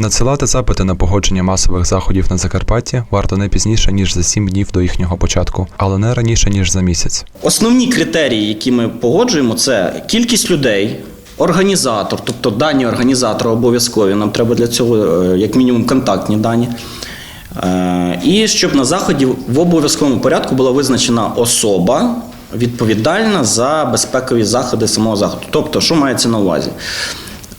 Надсилати запити на погодження масових заходів на Закарпатті варто не пізніше ніж за 7 днів до їхнього початку, але не раніше ніж за місяць. Основні критерії, які ми погоджуємо, це кількість людей, організатор, тобто дані організатора обов'язкові. Нам треба для цього е, як мінімум контактні дані. Е, І щоб на заході в обов'язковому порядку була визначена особа, відповідальна за безпекові заходи самого заходу. Тобто, що мається на увазі?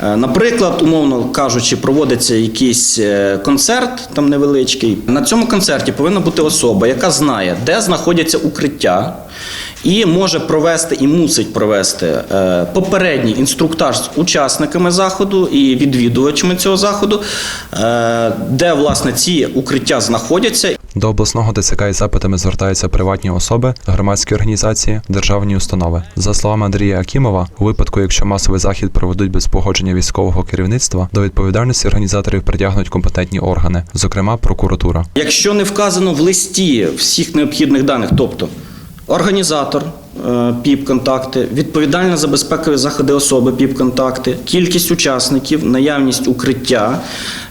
Е, Наприклад, умовно кажучи, проводиться якийсь е, концерт там невеличкий. На цьому концерті повинна бути особа, яка знає, де знаходяться укриття, і може провести і мусить провести е, попередній інструктаж з учасниками заходу і відвідувачами цього заходу, де власне ці укриття знаходяться, До обласного ДЦК із запитами звертаються приватні особи, громадські організації, державні установи. За словами Андрія Акімова, у випадку, якщо масовий захід проведуть без погодження військового керівництва, до відповідальності організаторів притягнуть компетентні органи, зокрема прокуратура. Якщо не вказано в листі всіх необхідних даних, тобто організатор ПІП-контакти, відповідальна за безпекові заходи особи ПІП-контакти, кількість учасників, наявність укриття,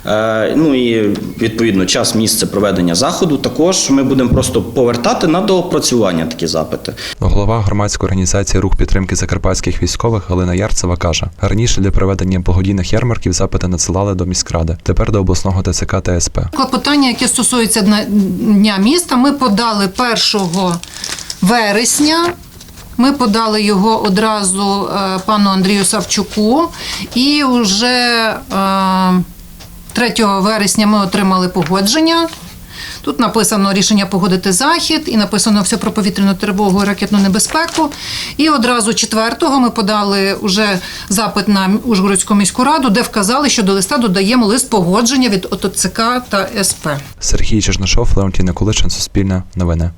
е, ну і відповідно час місце проведення заходу, також ми будемо просто повертати на доопрацювання такі запити. Голова громадської організації Рух підтримки закарпатських військових Галина Ярцева каже: раніше для проведення благодійних ярмарків запити надсилали до міськради, тепер до обласного ТЦК та СП. Клопотання, яке стосується дня міста, ми подали 1 вересня. Ми подали його одразу е, пану Андрію Савчуку, і вже е, 3 вересня ми отримали погодження. Тут написано рішення погодити захід, і написано все про повітряну тривогу і ракетну небезпеку. І одразу 4-го ми подали уже запит на Ужгородську міську раду, де вказали, що до листа додаємо лист погодження від ОТЦК та СП. Сергій Чернишов, Леонтій Николичин, Суспільне новини.